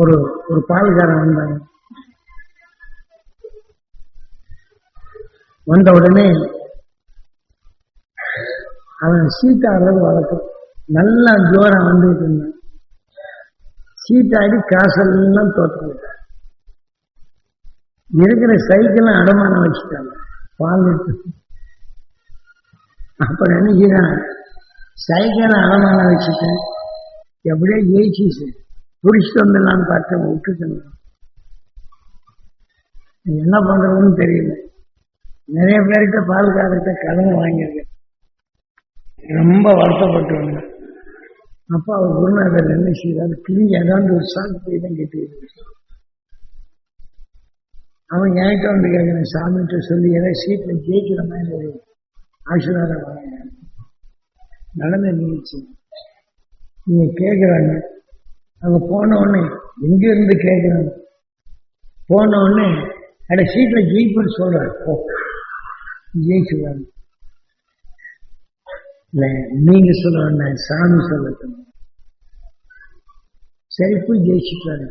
ஒரு ஒரு பால்காரன் வந்தாங்க வந்த உடனே அவன் சீட்டாடுறது வளர்க்கும் நல்லா ஜோரம் வந்துட்டு இருந்தான். சீட்டாடி காசெல்லாம் தோற்று இருக்கிற சைக்கிளும் அடமானம் வச்சுட்டாங்க. பால் எடுத்து. அப்புறம் என்ன செய்யறான்? சைக்கிளை அடமானம் வச்சுட்டேன் எப்படியோ ஜெயிச்சு புடிச்சிட்டு வந்துடலான்னு பார்த்தேன் விட்டுட்டேன் என்ன பண்றதுன்னு தெரியல. நிறைய பேர்கிட்ட பால்காரர்கிட்ட கடன் வாங்கியிருக்கேன் ரொம்ப வருத்தப்பட்டு வந்தேன் அப்போ அவர் குருநாதர் என்ன செய்தார் கிழிஞ்ச ஏதாவது ஒரு சாமி போய் தான் கேட்டு அவன் என்கிட்ட வந்து கேட்கிறேன் சாமிகிட்ட சொல்லி ஏதாவது சீட்டில் ஜெயிக்கிற மாதிரி ஒரு ஆசீர்வாதம் வாங்க நடந்த நிகழ்ச்சி நீங்க கேட்குறாங்க அங்க போன உடனே எங்க இருந்து எங்கேருந்து போன உடனே அட சீட்டில் ஜெயிப்புன்னு சொல்கிறார் போ ஜெயிச்சுவாங்க இல்லை நீங்கள் சொல்லணும்னா சாமி சொல்லட்டும். சரி போய் ஜெயிச்சுட்டாங்க.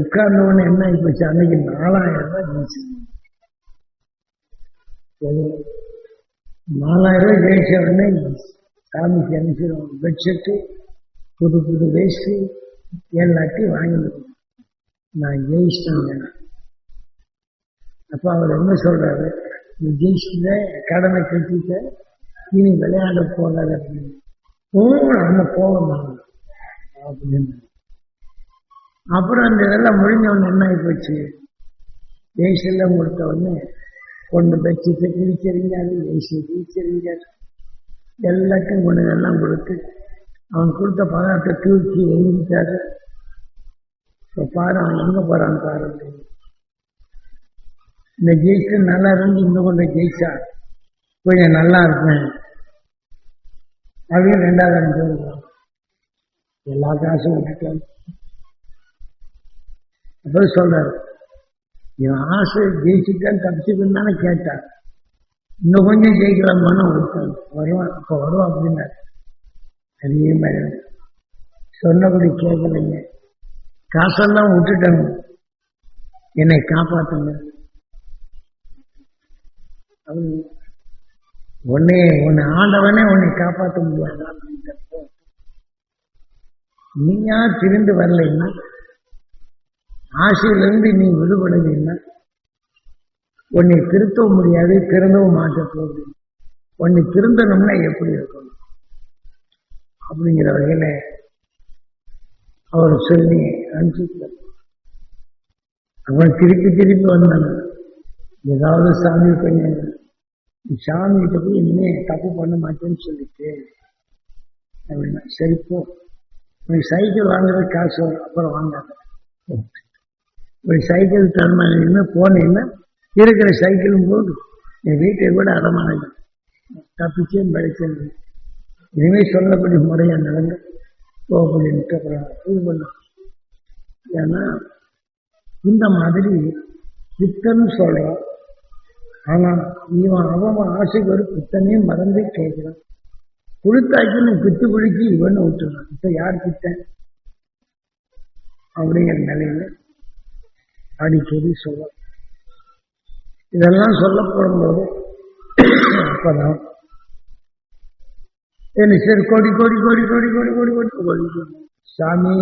உட்கார்ந்தவொடனே என்ன ஆகிப்போச்சு அன்னைக்கு நாலாயிரம் ரூபாய் ஜெயிச்சு. நாலாயிரம் ரூபாய் ஜெயிச்ச உடனே சாமிக்கு அனுப்பிடுவோம். பெட்ஷீட்டு புது புது வேஸ்ட்டு எல்லாத்தையும் வாங்கிடுவோம் நான் ஜெயிச்சிட்டேங்க. அப்போ அவர் என்ன சொல்கிறாரு நீ ஜெயிச்சுட்ட கடனை கட்டிட்ட இனி விளையாட போகாத அப்படின்னு. ஓ நம்ம போகணும் அப்படின்னு. அப்புறம் அந்த இதெல்லாம் முடிஞ்ச என்ன ஆகி போச்சு ஜெயிச்செல்லாம் கொடுத்த உடனே கொண்டு பெட்ஷீட்டை கிழிச்செறிஞ்சாரு ஜெயிச்சு கிழிச்செறிஞ்சாரு எல்லாத்தையும் கொண்டு எல்லாம் கொடுத்து அவன் கொடுத்த பணத்தை தூக்கி எழுதிட்டாரு. இப்போ பாரு அவன் எங்க போறான் பாரு. அப்படின்னு. இந்த ஜெயிச்சு நல்லா இருந்து இன்னும் கொஞ்சம் ஜெயிச்சா கொஞ்சம் நல்லா இருப்பேன். அப்படின்னு ரெண்டாவது அனுப்பிச்சு எல்லா காசும் விட்டுட்டான் அப்புறம் சொல்றாரு இவன் ஆசை ஜெயிச்சுட்டான் தப்பிச்சுக்கன்னு தானே கேட்டான். இன்னும் கொஞ்சம் ஜெயிக்கலாமான்னு ஒருத்தன் வருவான் இப்போ வருவான் அப்படின்னாரு. அதே மாதிரி சொன்னபடி கேட்கலைங்க காசெல்லாம் விட்டுட்டேன் என்னை காப்பாத்துங்க. அவன் உன்னை உன்னை ஆண்டவனே உன்னை காப்பாற்ற முடியாது. அப்படின்றப்போ நீயா திரிந்து வரலைன்னா ஆசையிலிருந்து நீ விடுபடலைன்னா உன்னை திருத்தவும் முடியாது திறந்தவும் மாட்ட போகுது. உன்னை திருந்தணும்னா எப்படி இருக்கும்? அப்படிங்கிற வகையில் அவர் சொல்லி அனுப்பிச்சார் அவன் திருப்பி திருப்பி வந்தான். ஏதாவது சாமி கொஞ்சம் சாமி கிட்ட போய் இனிமே தப்பு பண்ண மாட்டேன்னு சொல்லிட்டு அப்படின்னா சரி போ. உனக்கு சைக்கிள் வாங்குறது காசு வரும். அப்புறம் வாங்காத. ஒரு சைக்கிள் தரமான போனீங்கன்னா இருக்கிற சைக்கிளும் போது என் வீட்டை கூட அடமானது தப்பிச்சேன் படிச்சேன். இனிமே சொல்லப்படி முறையாக நடந்து போ அப்புறம் ஃபீல் பண்ணோம் ஏன்னா இந்த மாதிரி பித்தன்னு சொல்கிறோம் ஆனால் இவன் அவன் ஆசைக்கு ஒரு பித்தனையும் மறந்து கேட்கிறான். நீ பித்து பிடிச்சி இவனை விட்டுறான். இப்போ யார் பித்தன் அப்படிங்கிற நிலையில அடிக்கடி சொல்ல இதெல்லாம் சொல்லப்படும் போது அப்பதான் என்ன சரி கோடி கோடி கோடி கோடி கோடி கோடி கோடி கோடி கோடி சாமி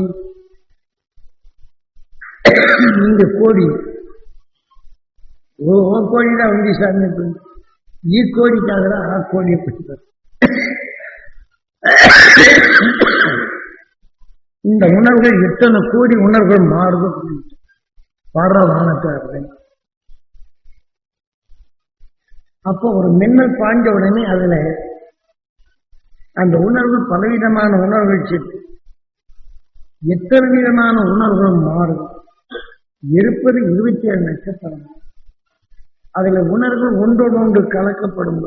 நீங்க கோடி ஓ ஓ கோடி தான் உண்டி சாமி ஈ கோடிக்காக தான் ஆ கோடியை பிடிப்பார் இந்த உணர்வுகள் எத்தனை கோடி உணர்வுகள் மாறுது பாடுற வானத்தை அப்போ ஒரு மின்னல் பாய்ஞ்ச உடனே அதுல அந்த உணர்வு பலவிதமான உணர்வுகள் சேர்த்து எத்தனை விதமான உணர்வுகளும் மாறும். இருப்பது இருபத்தி ஏழு நட்சத்திரம் அதுல உணர்வு ஒன்றோடு ஒன்று கலக்கப்படும்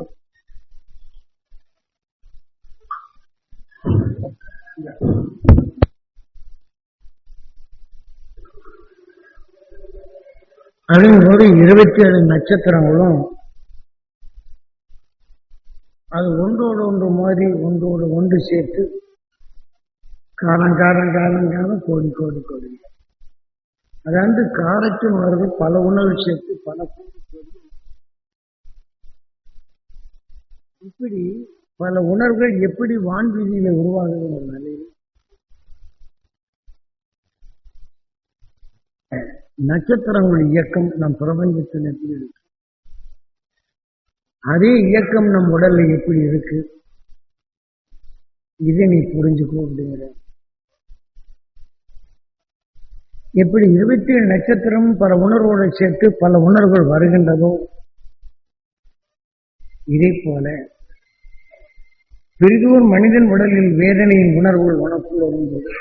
போது இருபத்தி ஏழு நட்சத்திரங்களும் அது ஒன்றோடு ஒன்று மாதிரி ஒன்றோடு ஒன்று சேர்த்து காலம் காலம் காலம் காலம் கோடி கோடி கோடி. அதாவது காரத்தின் வருது பல உணர்வு சேர்த்து பல கோடி கோடி இப்படி பல உணர்வுகள் எப்படி வான்வீதியில உருவாகுது நிலையில்? நட்சத்திரங்கள் இயக்கம் நம் பிரபஞ்சத்தில் எப்படி இருக்கு. அதே இயக்கம் நம் உடல்ல எப்படி இருக்கு? இதை நீ புரிஞ்சுக்கோ அப்படிங்கிற. எப்படி இருபத்தி ஏழு நட்சத்திரம் பல உணர்வோடு சேர்த்து பல உணர்வுகள் வருகின்றதோ இதே போல பெரிதோர் மனிதன் உடலில் வேதனையின் உணர்வுகள் உனக்குள் வரும்போது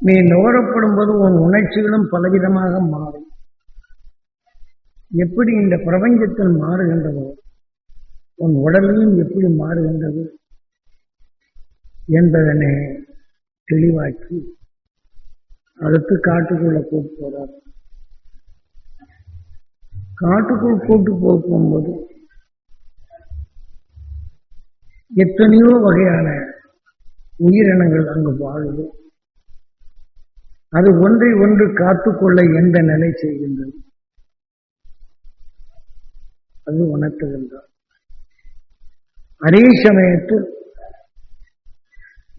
நீ நுகரப்படும் போது உன் உணர்ச்சிகளும் பலவிதமாக மாறும். எப்படி இந்த பிரபஞ்சத்தில் மாறுகின்றதோ உன் உடலையும் எப்படி மாறுகின்றது என்பதனை தெளிவாக்கி அடுத்து காட்டுக்குள்ள கூட்டு போறார். காட்டுக்குள் கூட்டு போகும்போது எத்தனையோ வகையான உயிரினங்கள் அங்கு வாழுது. அது ஒன்றை ஒன்று காத்துக்கொள்ள எந்த நிலை செய்கின்றது? அது உணர்த்துகின்றார். அதே சமயத்தில்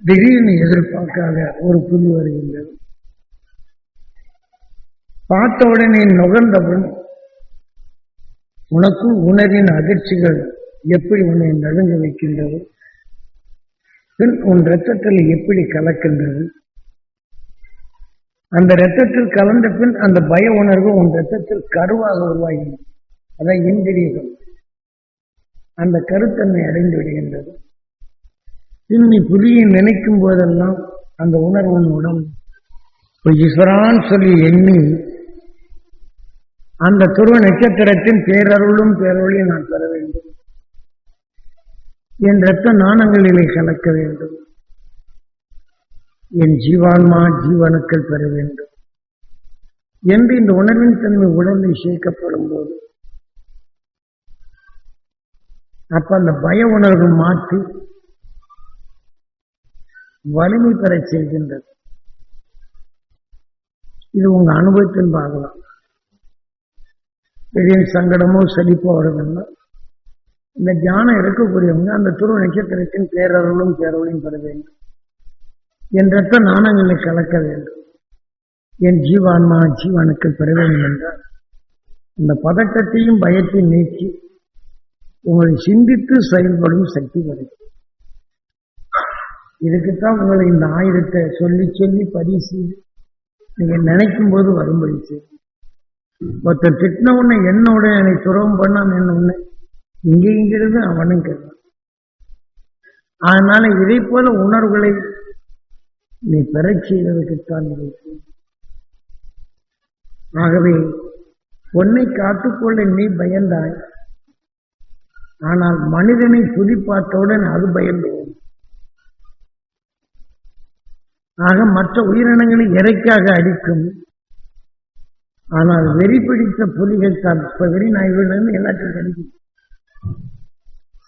திடீர்னு எதிர்பார்க்காத ஒரு புலி வருகின்றது. பார்த்தவுடனே நுகர்ந்தவன் உனக்குள் உணரின் அதிர்ச்சிகள் எப்படி உன்னை நடுங்க வைக்கின்றது? பின் உன் ரத்தத்தில் எப்படி கலக்கின்றது? அந்த ரத்தத்தில் கலந்த பின் அந்த பய உணர்வு உன் ரத்தத்தில் கருவாக உருவாகி அதான் இந்திரியங்கள் அந்த கருத்தன்மை அடைந்து விடுகின்றது. இன்னி புரிய நினைக்கும் போதெல்லாம் அந்த உணர்வு மூலம் ஈஸ்வரான் சொல்லி எண்ணி அந்த துருவ நட்சத்திரத்தின் பேரருளும் பேரொழியும் நான் பெற வேண்டும். என் ரத்த நாணங்களிலே கலக்க வேண்டும். என் ஜீவான்மா ஜீவனுக்கள் பெற வேண்டும். என்று இந்த உணர்வின் தன்மை உடலில் சேர்க்கப்படும் போது அப்ப அந்த பய உணர்வு மாற்றி வலிமை பெற செய்கின்றது. இது உங்க அனுபவத்தில் பார்க்கலாம் பெரிய சங்கடமோ செழிப்போ வருதுன்னா இந்த ஞானம் இருக்கக்கூடியவங்க அந்த துருவ நட்சத்திரத்தின் பேரருளும் பேரருளையும் பெற வேண்டும். என் நாணங்களை கலக்க வேண்டும். என் ஜீவான்மா ஜீவனுக்கு பெற வேண்டும் என்றால் இந்த பதட்டத்தையும் பயத்தையும் நீக்கி உங்களை சிந்தித்து செயல்படும் சக்தி கிடைக்கும். இதுக்குத்தான் உங்களை இந்த ஆயுதத்தை சொல்லி சொல்லி பரிசு நீங்க நினைக்கும் போது வரும்படி செய்யும் ஒருத்தர் திட்டின உடனே என்னோட என்னை துறவம் பண்ணான் என்ன உடனே இங்கே இங்கிருந்து அவனும் கேட்பான். அதனால இதை போல உணர்வுகளை நீ பெறச் செய்வதற்குத்தான் ஆகவே பொன்னை காத்துக்கொள்ள நீ பயந்தாய். ஆனால் மனிதனை புதி பார்த்தவுடன் அது பயந்து ஆக மற்ற உயிரினங்களை இறைக்காக அடிக்கும். ஆனால் வெறி பிடித்த புலிகள் தான். இப்ப வெறி நாய்கள் எல்லாத்தையும் கிடைக்கும்.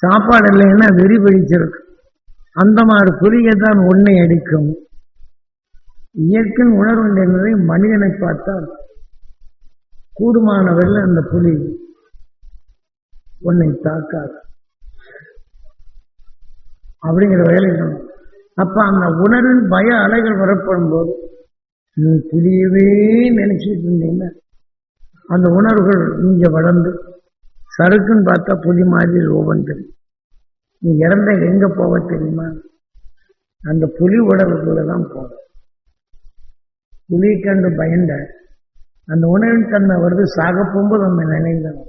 சாப்பாடு இல்லைன்னா வெறி பிடிச்சிருக்கும். அந்த மாதிரி புலிகள் தான் ஒன்னை அடிக்கும். இயற்கை உணர்வு என்பதை மனிதனை பார்த்தால் கூடுமானவர்கள் அந்த புலி. உன்னை தாக்காது. அப்படிங்கிற வேலை அப்ப அந்த உணர்வின் பய அலைகள் வரப்படும் போது நீ புலியவே நினைச்சிட்டு இருந்தீங்கன்னா அந்த உணர்வுகள் இங்க வளர்ந்து சறுக்குன்னு பார்த்தா புலி மாதிரி ரூபம் தெரியும். நீ இறந்த எங்க போவ தெரியுமா? அந்த புலி உடலுக்குள்ள தான் போவ. புலி கண்டு பயந்த அந்த உணவின் தன்மை வருது சாக போகும்போது நம்ம நினைந்தோம்.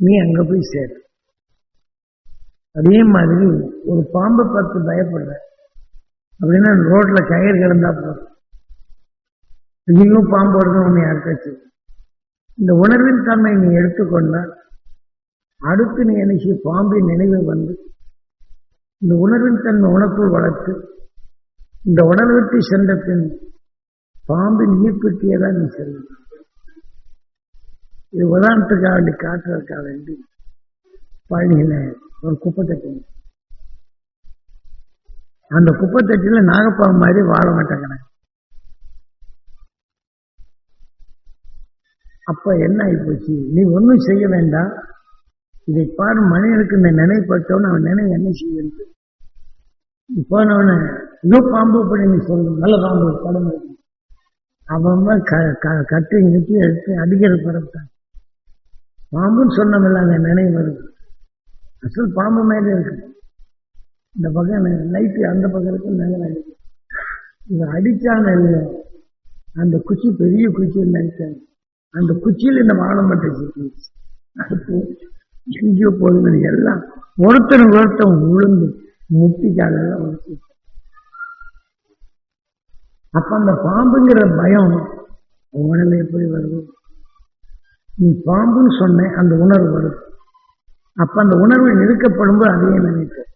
நீ அங்க போய் சேரு. அதே மாதிரி ஒரு பாம்பை பார்த்து பயப்படுற. அப்படின்னா ரோட்ல கயிறு கிடந்தா போதும். நீங்களும் பாம்பு வருது உன்னை யாருக்காச்சு இந்த உணர்வின் தன்மை நீ எடுத்துக்கொண்டால் அடுத்து நீ என்ன பாம்பின் நினைவு வந்து இந்த உணர்வின் தன்மை உனக்குள் வளர்த்து இந்த உணர்விற்கு சென்ற பின் பாம்பின் ஈர்ப்புக்கே தான் நீ செல்லும் இது உதாரணத்துக்காக வேண்டி காட்டுறதுக்காக வேண்டி பழனியில ஒரு குப்பை தட்டி அந்த குப்பைத்தட்டில நாகப்பாம்பு மாதிரி வாழ மாட்டாங்க அப்ப என்ன ஆகிப்போச்சு நீ ஒன்றும் செய்ய வேண்டாம். இதை பாரு மனிதனுக்கு இந்த நினைப்பட்டவன் அவன் நினைவு என்ன செய்யுது? போனவன இதோ பாம்பு அப்படின்னு நீ நல்ல பாம்பு படம் இருக்கு. அவன் க- க- கட்டி நிறுத்தி எடுத்து அடிக்கிற படத்தான் பாம்புன்னு சொன்னமில்ல அந்த நினைவு வருது. அசல் பாம்பு மேலே இருக்கு. இந்த பக்கம் லைட்டு அந்த பக்கம் இருக்கு நகல் அடிக்கும் இவன் அடிச்சான இல்லையோ? அந்த குச்சி பெரிய குச்சியில் அடிச்சாங்க அந்த குச்சியில் இந்த வாழம்பட்டை சிக்கிச்சு அது போ- எங்கேயோ போகுது. எல்லாம் ஒருத்தன் ஒருத்தன் உளுந்து முட்டிக்காலெல்லாம் உடுத்தி அப்ப அந்த பாம்புங்கிற பயம் உடனே எப்படி வருது. நீ பாம்புன்னு சொன்ன அந்த உணர்வு வருது. அப்ப அந்த உணர்வு நிறுக்கப்படும் அதையே நினைப்பேன்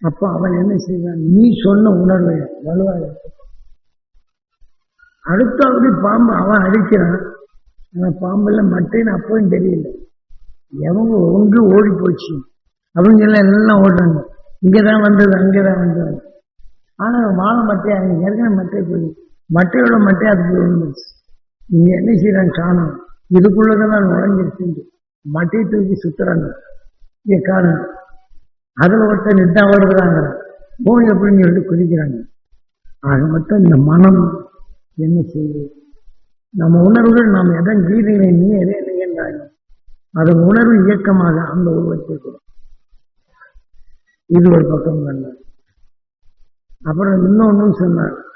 அப்ப அவன் என்ன செய்வான்? நீ சொன்ன உணர்வை வலுவாக எடுத்துக்கோ. அடுத்தாவது பாம்பு அவன் அடிக்கிறான். ஆனா பாம்புல மட்டைன்னு அப்பவும் தெரியல. எவங்க ஒன்று ஓடி போச்சு. அவங்க எல்லாம் எல்லாம் ஓடுறாங்க. இங்கதான் வந்தது அங்கதான் வந்தது. ஆனா வாழை மட்டை அவங்க ஏற்கனவே மட்டை போய் மட்டையோட மட்டை அதுக்கு விழுந்துச்சு நீ என்ன செய்யறாங்க? காணும். இதுக்குள்ளதெல்லாம் நுழைஞ்சிருச்சு மட்டையை தூக்கி சுத்துறாங்க. இங்க காணும். அதுல ஒருத்தர் நிட்டா வருகிறாங்க போய் அப்படின்னு சொல்லிட்டு குதிக்கிறாங்க. ஆக மொத்தம் இந்த மனம் என்ன செய்யுது? நம்ம உணர்வுகள் நாம் எதை கீதையில நீ எதை நிகழ்ந்தாங்க அதன் உணர்வு இயக்கமாக அந்த உருவத்தை கொடுக்கும். இது ஒரு பக்கம் நல்ல அப்புறம் இன்னொன்னு சொன்னார்.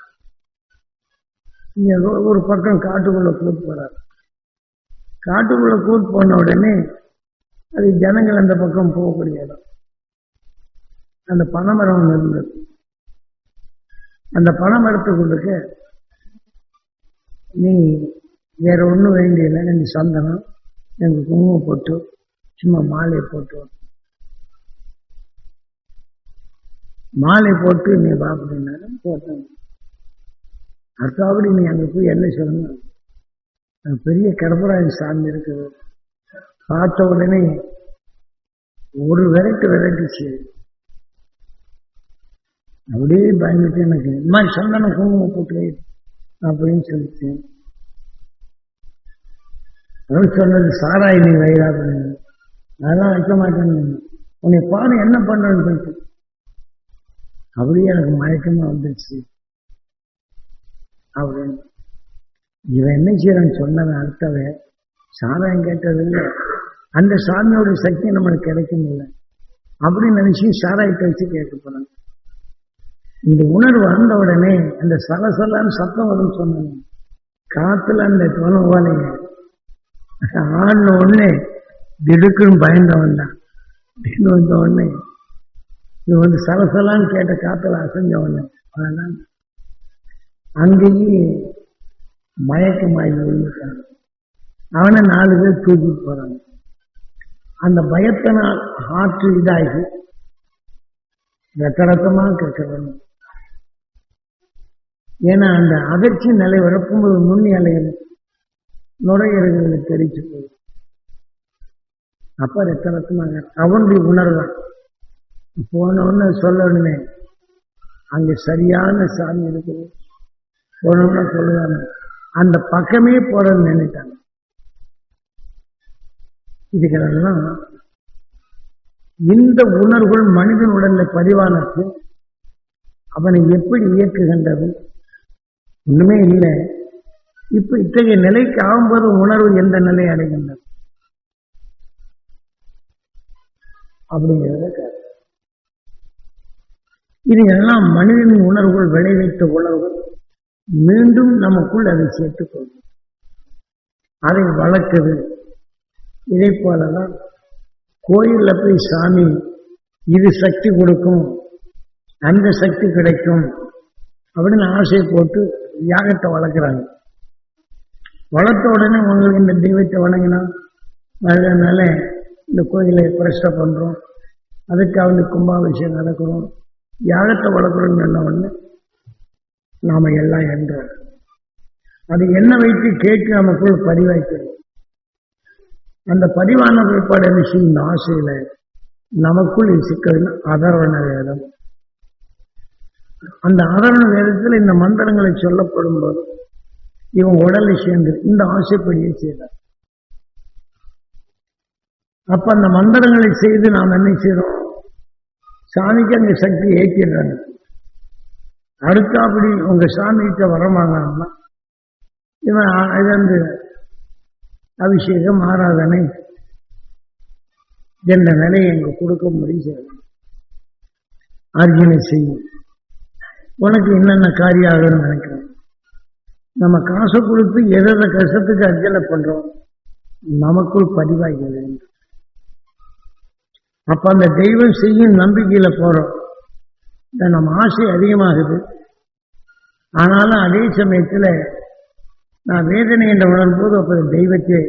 இங்க ஒரு- ஒரு பக்கம் காட்டுக்குள்ள கூட்டு போறார். காட்டுக்குள்ள கூட்டு போன உடனே அது ஜனங்கள் அந்த பக்கம் போகக்கூடிய இடம். அந்த பனைமரம் இருந்தது. அந்த பனைமரத்துக்குள்ளுக்க நீ வேற ஒண்ணும் வேண்டியதில்லை நீ சந்தனம் எனக்கு குங்குமம் போட்டு சும்மா மாலையை போட்டு மாலை போட்டு நீ வா போட்டேன் அடுத்தபடி நீ அங்க போய் என்ன சொல்லணும்? பெரிய கடப்பராஜ சாமி இருக்குது. பார்த்த உடனே ஒரு விரட்டு விரட்டுச்சு. அப்படியே பயந்துட்டு எனக்கு இந்த மாதிரி சந்தனம் குங்குமம் போட்டு அப்படின்னு சொல்லிச்சு அவர் சொன்னது சாராய் நீ வயிறா அப்படின்னு அதெல்லாம் வைக்க மாட்டேன்னு. உன்னை பாரு என்ன பண்றேன்னு சொல்லிட்டு. அப்படியே எனக்கு மயக்கமா வந்துச்சு அப்படின்னு இவன் என்ன செய்யறான்னு சொன்னவன் அடுத்தவன் சாதகம் கேட்டது இல்லை அந்த சாமியோட சக்தி நம்மளுக்கு கிடைக்கும் இல்லை. அப்படின்னு நினைச்சு சாராயத்தை வச்சு கேட்க போறாங்க இந்த உணர்வு வந்த உடனே அந்த சலசலான்னு சத்தம் வரும்னு சொன்னாங்க காத்துல அந்த தொலை ஓலைங்க ஆடின உடனே திடுக்குன்னு பயந்தவன் தான். திடீர்னு வந்த உடனே இது வந்து சலசலான்னு கேட்ட காத்துல அசைஞ்ச உடனே அதனால அங்கேயும் மயக்கமாகி விழுந்துட்டான் அவனை நாலு பேர் தூக்கிட்டு போறாங்க. அந்த பயத்தினால் ஆற்று இதாகி ரத்த ரத்தமா ஏன்னா அந்த அதிர்ச்சி நிலை விளக்கும்போது நுண்ணி அலையில் நுரையீரல்கள் தெரிச்சு போகுது அப்ப ரத்தரத்தமாக அவனுடைய உணர்வான் போன சொல்லணுமே அங்கே அங்க சரியான சாமி இருக்குது போனோம்னா சொல்லுவாங்க. அந்த பக்கமே போறன்னு நினைட்டாங்க இதுக்கெல்லாம் இந்த உணர்வுகள் மனிதன் உடல்ல பதிவானது அவனை எப்படி இயக்குகின்றது? ஒண்ணுமே இல்லை. இப்ப இத்தகைய நிலைக்கு ஆகும்போது உணர்வு எந்த நிலை அடைகின்றது? அப்படிங்கிறத இது எல்லாம் மனிதனின் உணர்வுகள் விளைவித்த உணர்வுகள். மீண்டும் நமக்குள் அதை சேர்த்துக் கொள்ளும் அதை வளர்க்குது. இதை போலதான் கோயிலில் போய் சாமி இது சக்தி கொடுக்கும் அந்த சக்தி கிடைக்கும் அப்படின்னு ஆசையை போட்டு யாகத்தை வளர்க்குறாங்க. வளர்த்த உடனே உங்களுக்கு இந்த தெய்வத்தை வணங்கினா அதனால இந்த கோயிலை பிரஷ்ட பண்ணுறோம் அதுக்கு அவங்க கும்பாபிஷேகம் நடக்கிறோம். யாகத்தை வளர்க்குறோம்னு சொன்ன உடனே நாம எல்லாம் என்றோம் அது என்ன வைத்து கேட்டு நமக்குள் பதிவாய்க்கிறோம் அந்த பதிவான பிற்பாடு என்ன செய்யும்? இந்த ஆசையில நமக்குள் சிக்கல் அதர்வண வேதம். அந்த ஆதரண வேதத்தில் இந்த மந்திரங்களை சொல்லப்படும் போது இவன் உடலை சேர்ந்து இந்த ஆசைப்படியே செய்தார் அப்ப அந்த மந்திரங்களை செய்து நாம் என்ன செய்யறோம் சாமிக்கு அந்த சக்தி ஏற்றிடுறாங்க அடுத்தாப்படி உங்க சாமிகிட்ட வரமாங்கன்னா இவன் ஆ- இது வந்து அபிஷேகம் ஆராதனை என்ற நிலையை எங்க கொடுக்க முடியும் ஆர்ஜனை செய்யும். உனக்கு என்னென்ன காரியம் ஆகணும்னு நினைக்கிறேன். நம்ம காசை கொடுத்து எதை கஷ்டத்துக்கு அர்ஜனை பண்றோம் நமக்குள் பதிவாகி வேண்டும் அப்ப அந்த தெய்வம் செய்யும் நம்பிக்கையில போறோம். நம்ம ஆசை அதிகமாகுது. ஆனாலும் அதே சமயத்தில் நான் வேதனை என்ற உணரும்போது போது தெய்வத்தை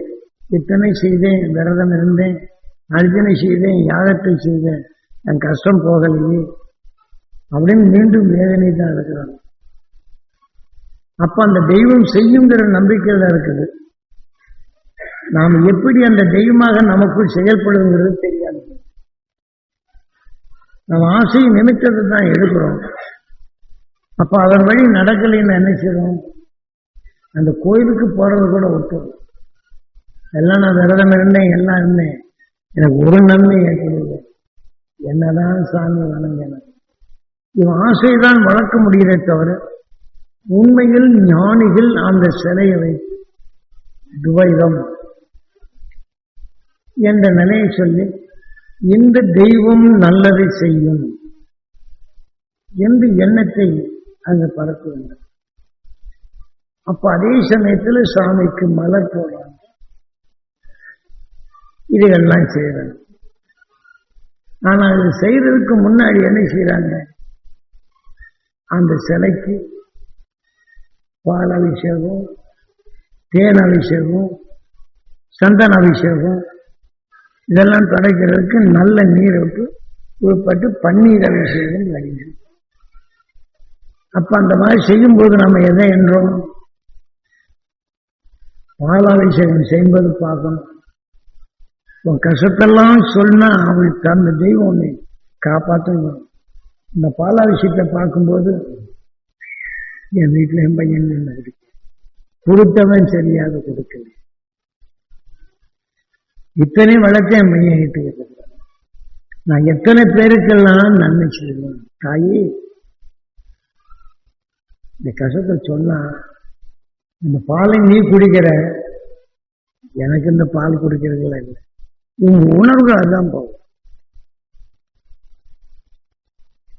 இத்தனை செய்தேன் விரதம் இருந்தேன் அர்ஜனை செய்தேன் யாகத்தை செய்தேன். என் கஷ்டம் போகலையே. அப்படின்னு மீண்டும் வேதனை தான் இருக்கிறாங்க. அப்போ அந்த தெய்வம் செய்யுங்கிற நம்பிக்கையில இருக்குது. நாம் எப்படி அந்த தெய்வமாக நமக்குள் செயல்படுங்கிறது தெரியாது. நம்ம ஆசையை நிமித்தத்தை தான் எடுக்கிறோம். அப்ப அதன் வழி நடக்கலைன்னு என்ன செய்யறோம் அந்த கோயிலுக்கு போறது கூட ஒட்டும் எல்லாம் நான் விரதம் இருந்தேன் எல்லாம் இருந்தேன். எனக்கு ஒரு நன்மை ஏற்படவில்லை என்னதான் சாமி வணங்கினேன் இவன் ஆசைதான் வளர்க்க முடியதே தவிர உண்மையில் ஞானிகள் அந்த சிலையை வைத்து துவைதம் என்ற நிலையை சொல்லி இந்த தெய்வம் நல்லதை செய்யும் என்று எண்ணத்தை அங்கு பரப்ப வேண்டும். அப்ப அதே சமயத்தில் சாமிக்கு மலர் போடுறாங்க இதையெல்லாம் செய்யறாங்க ஆனா இது செய்யறதுக்கு முன்னாடி என்ன செய்யறாங்க? அந்த சிலைக்கு பால் அபிஷேகம் தேன் அபிஷேகம் சந்தன அபிஷேகம் இதெல்லாம் படைக்கிறதுக்கு நல்ல நீர் விட்டு உட்பட்டு பன்னீர் அபிஷேகம் கிடைக்கும் அப்ப அந்த மாதிரி செய்யும்போது நம்ம எதை என்றோம்? பாலாபிஷேகம் செய்யும்போது பார்க்கணும். உன் கஷ்டத்தெல்லாம் சொன்னா அவளுக்கு அந்த தெய்வம் உன்னை காப்பாற்றணும் இந்த பாலாபிஷேகத்தை பார்க்கும்போது என் வீட்டில் என் பையன் இருக்கு கொடுத்தவன் சரியாக கொடுக்கல. இத்தனை வழக்கம் என் பையன் கிட்ட நான் எத்தனை பேருக்கெல்லாம் நன்மை செய்வேன் தாயி இந்த கஷ்டத்தை சொன்னா இந்த பாலை நீ குடிக்கிற? எனக்கு இந்த பால் குடிக்கிறதுல இல்லை. இவங்க உணர்வுகள் அதான் போகும்.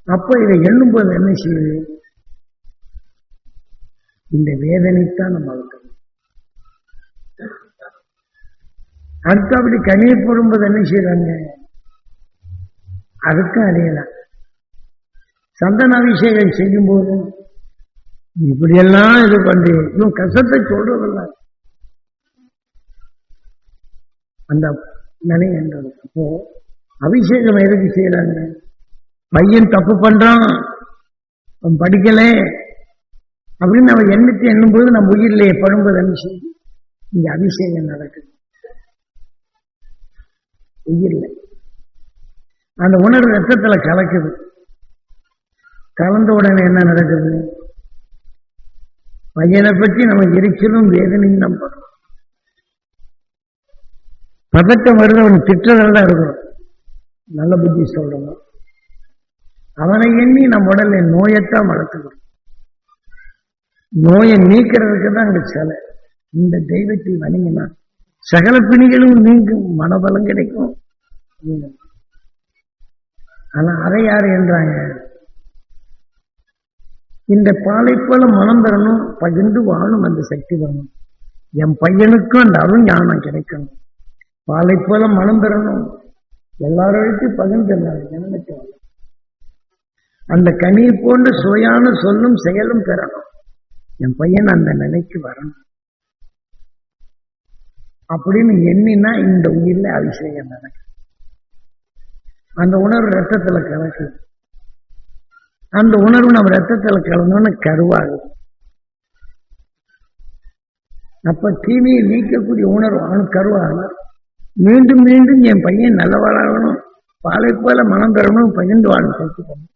அப்ப இதை எண்ணும்போது என்ன செய்யுது இந்த வேதனைத்தான் நம்ம வளர்க்கணும் அடுத்து அப்படி கனியை போடும்போது என்ன செய்யறாங்க அதுக்கும் அறியலாம் சந்தன அபிஷேகம் செய்யும் போது இப்படியெல்லாம் இது பண்ணி இவன் கஷ்டத்தை சொல்றதில்ல. அந்த நிலை அப்போ அபிஷேகம் எதுக்கு செய்யறாங்க பையன் தப்பு பண்றான். அவன் படிக்கல. அப்படின்னு அவன் எண்ணத்தை எண்ணும்போது நம்ம உயிரிலேயே படும்போது என்ன செய்யும்? இங்க அபிஷேகம் நடக்குது. உயிரில் அந்த உணர்வு ரத்தத்துல கலக்குது. கலந்த உடனே என்ன நடக்குது? பையனை பற்றி நம்ம எரிச்சலும் வேதனையும் நம்ப படுறோம். பதட்டம் வருது அவன் திட்டத்தில் தான் இருக்கிறோம் நல்ல புத்தி சொல்றோம் அவனை எண்ணி நம்ம உடல்ல நோயத்தான் வளர்த்துக்கணும் நோயை நீக்கிறதுக்கு தான் அங்க சிலை. இந்த தெய்வத்தை வணங்கினான் சகல பிணிகளும் நீங்கும் மனபலம் கிடைக்கும். ஆனா அதை யாரு என்றாங்க? இந்த பாலை போல மனம் பெறணும் பகிர்ந்து வாழும் அந்த சக்தி வரணும் என் பையனுக்கும் அந்த அருள் ஞானம் கிடைக்கணும். பாலை போல மனம் பெறணும் எல்லாரோடையும் பகிர்ந்து ஞானத்தை அந்த கனி போன்ற சுவையான சொல்லும் செயலும் பெறணும் என் பையன் அந்த நிலைக்கு வரணும். அப்படின்னு எண்ணினா இந்த உயிரில் அபிஷேகம் நடக்கும். அந்த உணர்வு ரத்தத்தில் கலக்குது. அந்த உணர்வு நம்ம ரத்தத்தில் கலந்தோன்னு கருவாகுது. அப்ப தீமையை நீக்கக்கூடிய உணர்வு அவனுக்கு கருவாக மீண்டும் மீண்டும் என் பையன் நல்லவாழாகணும் பாலை போல மனம் பெறணும் பகிர்ந்து வாழும் கற்றுக்கணும்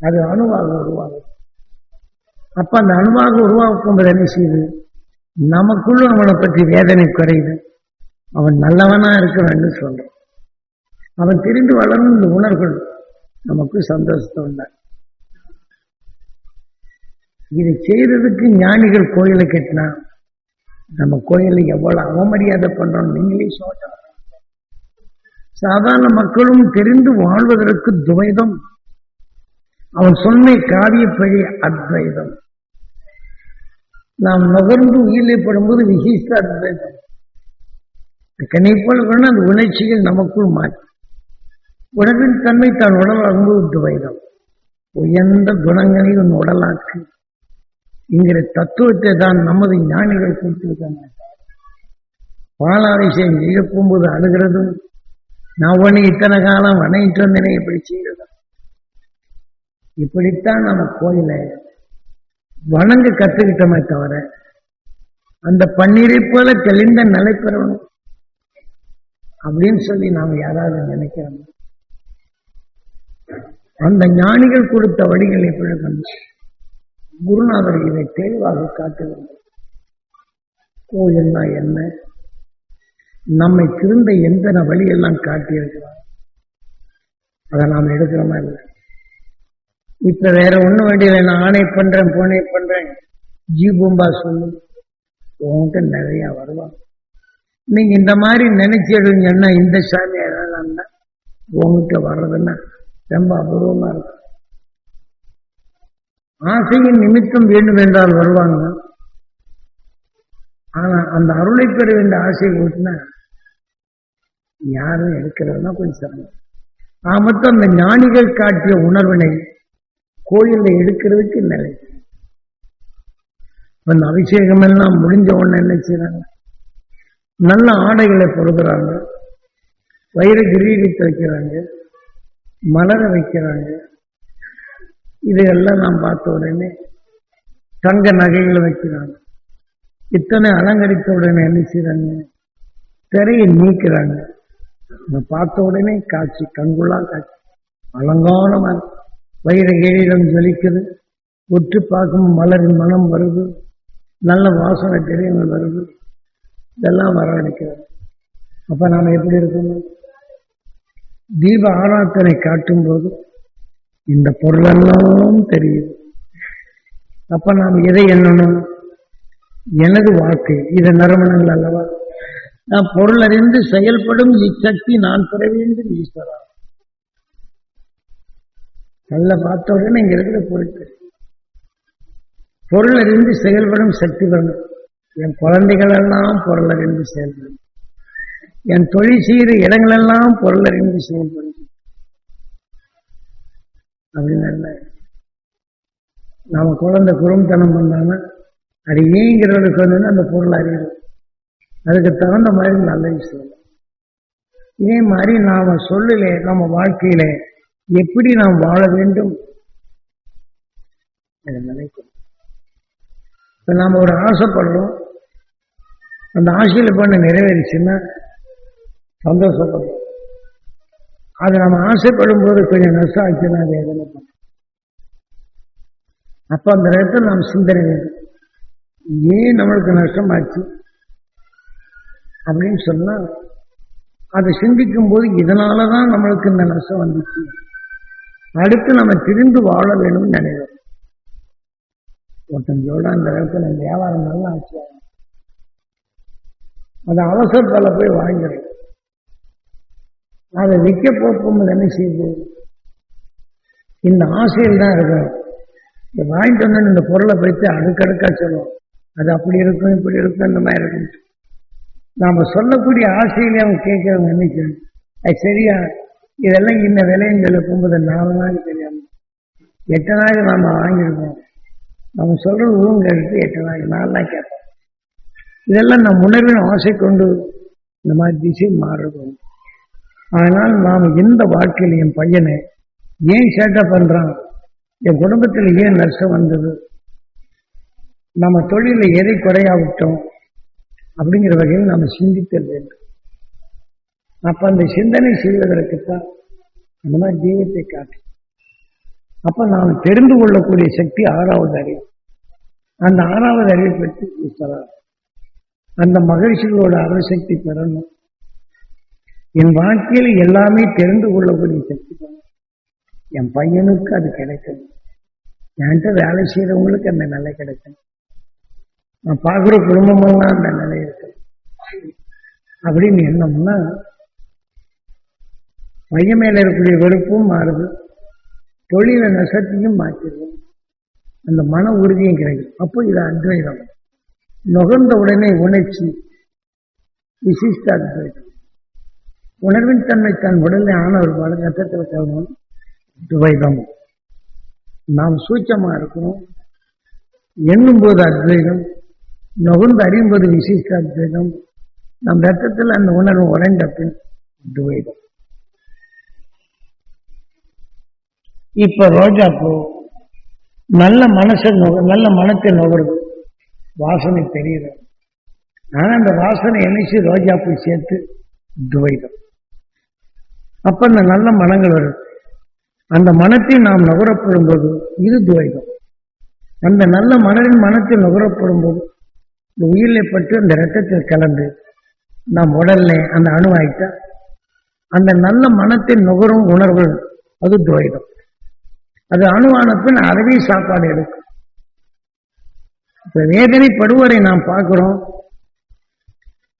அது அணுவாக உருவாகும் அப்ப அந்த அணுவாக உருவாக்கும் போது என்ன செய்யுது? நமக்குள்ள அவனை பற்றி வேதனை குறையுது. அவன் நல்லவனா இருக்கிறான்னு சொல்றான். அவன் தெரிந்து வளரும் இந்த உணர்வுகள் நமக்கு சந்தோஷத்தை உண்டாகும் இதை செய்யறதுக்கு ஞானிகள் கோயிலை கட்டினா நம்ம கோயிலை எவ்வளவு அவமரியாதை பண்றோம் நீங்களே சொல்ல சாதாரண மக்களும் தெரிந்து வாழ்வதற்கு துவைதம். அவன் சொன்ன காரியப்படி அத்வைதம். நாம் நுகர்ந்து உயிரிழப்படும் படும்போது விசிஷ்ட அத்வைதம் அந்த உணர்ச்சிகள் நமக்குள் மாற்றி உணவின் தன்மை தான் உடல் அனுபவித்து வைதம் உயர்ந்த குணங்களை உன் உடலாக்கு என்கிற தத்துவத்தை தான் நமது ஞானிகள் கொடுத்திருக்காங்க பாலாபிஷேகம் இழப்பும்போது அழுகிறதும் நான் உன்னை இத்தனை காலம் வணங்கிட்டு வந்தேனே இப்படி செய்கிறதா? இப்படித்தான் நம்ம கோயிலை வணங்க கத்துக்கிட்டோமே தவிர அந்த பன்னீரை போல தெளிந்த நிலை பெறணும். அப்படின்னு சொல்லி நாம் யாராவது நினைக்கிறோம்? அந்த ஞானிகள் கொடுத்த வழிகளை பிழக்கணும் குருநாதர் இதை தெளிவாக காட்டுகிறது கோயில்னா என்ன? நம்மை திருந்த எந்த வழியெல்லாம் காட்டியிருக்கிறார்? அதை நாம் எடுக்கிறோமா இல்லை? இப்ப வேற ஒண்ணும் வேண்டியதில்லை நான் ஆணை பண்றேன் போனே பண்றேன். ஜி பூம்பா சொல்லு. உங்ககிட்ட நிறைய வருவாங்க நீங்க இந்த மாதிரி நினைச்சிடுங்கன்னா இந்த சாமி எதாவது உங்ககிட்ட வர்றதுன்னா ரொம்ப அபூர்வமா இருக்கும். ஆசையின் நிமித்தம் வேண்டும் என்றால் வருவாங்க. ஆனா அந்த அருளை பெற வேண்டிய ஆசையை ஊட்டினா யாரும் எடுக்கிறதுனா கொஞ்சம் சிரமம். நான் மொத்தம் அந்த ஞானிகள் காட்டிய உணர்வினை கோயில்ல எடுக்கிறதுக்கு நிலை அந்த அபிஷேகம் எல்லாம் முடிஞ்ச உடனே என்ன செய்யறாங்க நல்ல ஆடைகளை பொருதுறாங்க வைர கிரீடத்தை வைக்கிறாங்க. மலரை வைக்கிறாங்க. இதையெல்லாம் நான் பார்த்த உடனே தங்க நகைகளை வைக்கிறாங்க. இத்தனை அலங்கரித்த உடனே என்ன செய்யறாங்க திரையை நீக்கிறாங்க. பார்த்த உடனே காட்சி கண்குள்ளா காட்சி. அலங்காரமா வைர கிரீடம் ஜொலிக்குது. உற்று பார்க்கும் மலரின் மனம் வருது. நல்ல வாசனை திரையங்கள் வருது. இதெல்லாம் வரவழைக்கிறது. அப்போ நாம் எப்படி இருக்கணும்? தீப ஆராத்தனை காட்டும்போது இந்த பொருளெல்லாம் தெரியுது. அப்போ நாம் எதை எண்ணணும்? எனது வாக்கு இது நறுமணங்கள் அல்லவா? நான் பொருள் அறிந்து செயல்படும் இச்சக்தி நான் பெற வேண்டும் ஈஸ்வரா. நல்ல பார்த்த உடனே இங்க இருக்கிற பொருட்கள் பொருள் அறிந்து செயல்படும் சக்தி வேணும் என் குழந்தைகள் எல்லாம் பொருள் அறிந்து செயல்படும். என் தொழில் செய்கிற இடங்களெல்லாம் பொருள் அறிந்து செயல்படும். அப்படின்னு நாம் குழந்தை குறும்புத்தனம் பண்ணாம அது ஏங்கிறவனுக்கு வந்து அந்த பொருள் அறியணும். அதுக்கு தகுந்த மாதிரி நல்ல விஷயம் இதே மாதிரி நாம சொல்லல நம்ம வாழ்க்கையில எப்படி நாம் வாழ வேண்டும்? அதை நினைக்கணும் இப்ப நாம ஒரு ஆசைப்படுறோம். அந்த ஆசையில பண்ண நிறைவேறிச்சுன்னா சந்தோஷப்படுறோம். அது நம்ம ஆசைப்படும் போது கொஞ்சம் நஷ்டம் ஆச்சுன்னா வேதனை பண்ணும் அப்ப அந்த நேரத்தில் நாம் சிந்தனை வேண்டும். ஏன் நம்மளுக்கு நஷ்டமாச்சு? அப்படின்னு சொன்னா அதை சிந்திக்கும் போது இதனாலதான் நம்மளுக்கு இந்த நஷ்டம் வந்துச்சு. அடுத்து நம்ம திரிந்து வாழ வேணும்னு நினைக்கிறோம். ஒருத்தன் சொல்ல அந்த இடத்துல இந்த வியாபாரம் நல்லா ஆச்சு. அது அவசரத்தில் போய் வாங்கிறேன் அதை விற்க போகும்போது என்ன செய்யுது இந்த ஆசையில் தான் இருக்கும் இந்த வாங்கிட்டு வந்து இந்த பொருளை வைத்து அடுக்கடுக்கா சொல்லுவோம். அது அப்படி இருக்கும் இப்படி இருக்கும் இந்த மாதிரி இருக்கும் நாம சொல்லக்கூடிய ஆசையிலே அவங்க கேட்கறவங்க நினைக்கிறேன். அது சரியா? இதெல்லாம் இன்ன விலைன்னு சொல்லி போகும்போது நாலு நாள் தெரியாது. எட்டு நாள் நாம் வாங்கியிருக்கோம். நம்ம சொல்றது ஊங்க எடுத்து எட்டு நாள் நாலு நாள் கேட்போம். இதெல்லாம் நம் உணர்வின் ஆசை கொண்டு இந்த மாதிரி திசை மாறுறோம் ஆனால் நாம் எந்த வாழ்க்கையில் என் பையனை ஏன் சேட்டை பண்ணுறான் என் குடும்பத்தில் ஏன் நஷ்டம் வந்தது? நம்ம தொழிலில் எதை குறையாவிட்டோம்? அப்படிங்கிற வகையில் நாம் சிந்தித்தல் வேண்டும். அப்ப அந்த சிந்தனை செய்வதற்குத்தான் அந்த மாதிரி தெய்வத்தை காட்டு அப்ப நாம் தெரிந்து கொள்ளக்கூடிய சக்தி ஆறாவது அறிவு. அந்த ஆறாவது அறிவை பற்றி ஈஸ்வரர் அந்த மகிழ்ச்சிகளோட அறசக்தி பெறணும். என் வாழ்க்கையில் எல்லாமே தெரிந்து கொள்ளக்கூடிய சக்தி என் பையனுக்கு அது கிடைக்கும். என்கிட்ட வேலை செய்யறவங்களுக்கு அந்த நிலை கிடைக்கும். நான் பார்க்குற குடும்பமெல்லாம் அந்த நிலை இருக்கு. அப்படின்னு என்னம்னா மையம் மேல இருக்கக்கூடிய வெறுப்பும் மாறுது. தொழில நெசத்தையும் மாற்றிடுது அந்த மன உறுதியும் கிடைக்கும். அப்போ இது அத்வைதம். நுகர்ந்த உடனே உணர்ச்சி. விசிஷ்ட அத்வைதம். உணர்வின் தன்மை தன் உடலில் ஆன ஒரு பல கட்டத்தில் கிளம்பும் துவைதம் நாம் சூச்சமாக இருக்கிறோம். எண்ணும்போது அத்வைதம். நுகர்ந்து அறியும் போது விசிஷ்ட அத்வைதம். நம் ரத்தத்தில் அந்த உணர்வு உறைந்த பின் துவைதம் இப்ப ரோஜா பூ நல்ல மனசை நுக நல்ல மனத்தை நுகருது. வாசனை தெரியுது. ஆனா அந்த வாசனை இணைச்சு ரோஜா பூ சேர்த்து? துவைதம் அப்ப அந்த நல்ல மனங்கள் வருது அந்த மனத்தை நாம் நுகரப்படும் போது இது துவைதம் அந்த நல்ல மனதின் மனத்தை நுகரப்படும் போது இந்த உயிரில் பட்டு அந்த ரத்தத்தில் கலந்து நாம் உடல்ல அந்த அணுவாயிட்டா அந்த நல்ல மனத்தை நுகரும் உணர்வு அது துவைதம் அது அணுவான பின் அறவே சாப்பாடு எடுக்கும் இப்ப வேதனைப்படுவரை நாம் பார்க்கிறோம்.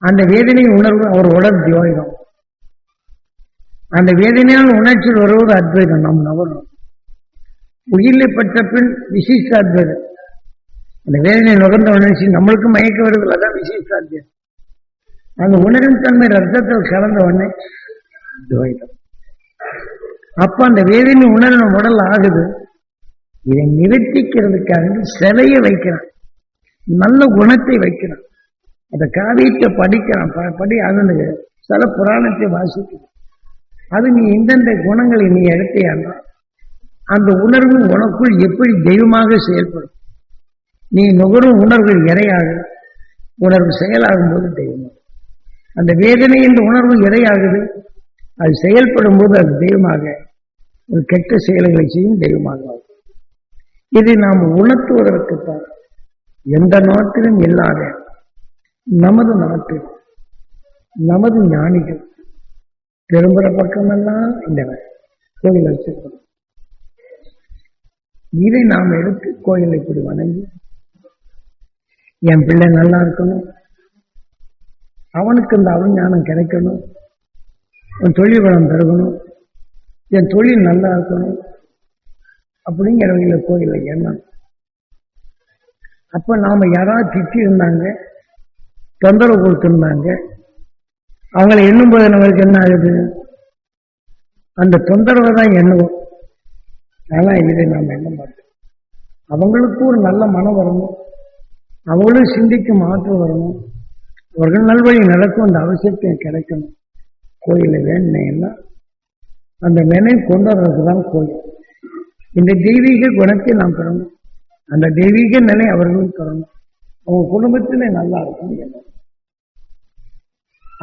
அந்த வேதனை உணர்வு அவர் உடல் தியோகம் அந்த வேதனையால் உணர்ச்சியில் வருவது அத்வைதம் நம் நுகரும் உயிரில் பட்ட பின் விசிஷ்ட அத்வைதம். அந்த வேதனை நுகர்ந்த உணர்ச்சி நம்மளுக்கு மயக்க வருவதில் அதான் விசிஷ்ட அத்வைதம். அந்த உணரும் தன்மை ரத்தத்தில் கலந்த உடனே துவைதம் அப்ப அந்த வேதனை உணர்வு உடல் ஆகுது. இதை நிவர்த்திக்கிறதுக்காக சிலையை வைக்கிறான். நல்ல குணத்தை வைக்கிறான். அந்த காவியத்தை படிக்கிறான். ப- படி அதனுக்கு சில புராணத்தை வாசிக்கிறான் அது நீ எந்தெந்த குணங்களை நீ எடுத்தையானா அந்த உணர்வு உனக்குள் எப்படி தெய்வமாக செயல்படும். நீ நுகரும் உணர்வுகள் இறையாக உணர்வு செயலாகும் போது தெய்வமாகும் அந்த வேதனை என்ற உணர்வு இறையாகுது அது செயல்படும் போது அது தெய்வமாக கெட்ட செயல்களை செய்யும் தெய்வமாக இதை நாம் உணர்த்துவதற்குத்தான் எந்த நாட்டிலும் இல்லாத நமது நாட்டில் நமது ஞானிகள் திரும்புற பக்கமெல்லாம் இந்த கோயில் வச்சிருக்கணும் இதை நாம் எடுத்து கோயிலை இப்படி வணங்கி என் பிள்ளை நல்லா இருக்கணும் அவனுக்கு இந்த அவஞானம் கிடைக்கணும் தொழில் வளம் பெருகணும் என் தொழில் நல்லா இருக்கணும் அப்படிங்கிற வகையில எண்ணம் அப்போ நாம் யாராவது திட்டி இருந்தாங்க தொந்தரவு கொடுத்துருந்தாங்க அவங்கள எண்ணும் போது நம்மளுக்கு என்ன ஆகுது? அந்த தொந்தரவை தான் எண்ணுவோம். ஆனா இதை நாம் எண்ண மாட்டோம். அவங்களுக்கும் ஒரு நல்ல மனம் வரணும். அவங்களும் சிந்திக்கும் மாற்றம் வரணும். அவர்கள் நல்வழி நடக்கும் அந்த அவசியத்தை கிடைக்கணும். கோயிலை வேணுன்னா அந்த நினைவு கொண்டு தான் கோயில் இந்த தெய்வீக குணத்தை நாம் பெறணும். அந்த தெய்வீக நிலை அவர்களும் பெறணும். அவங்க குடும்பத்திலே நல்லா இருக்கும்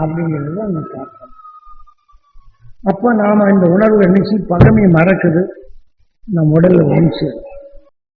அப்படிங்கிறது தான் அந்த தாக்கம் அப்போ நாம் இந்த உணர்வு நினைச்சு பகமை மறக்குது? நம் உடலில் ஒன்று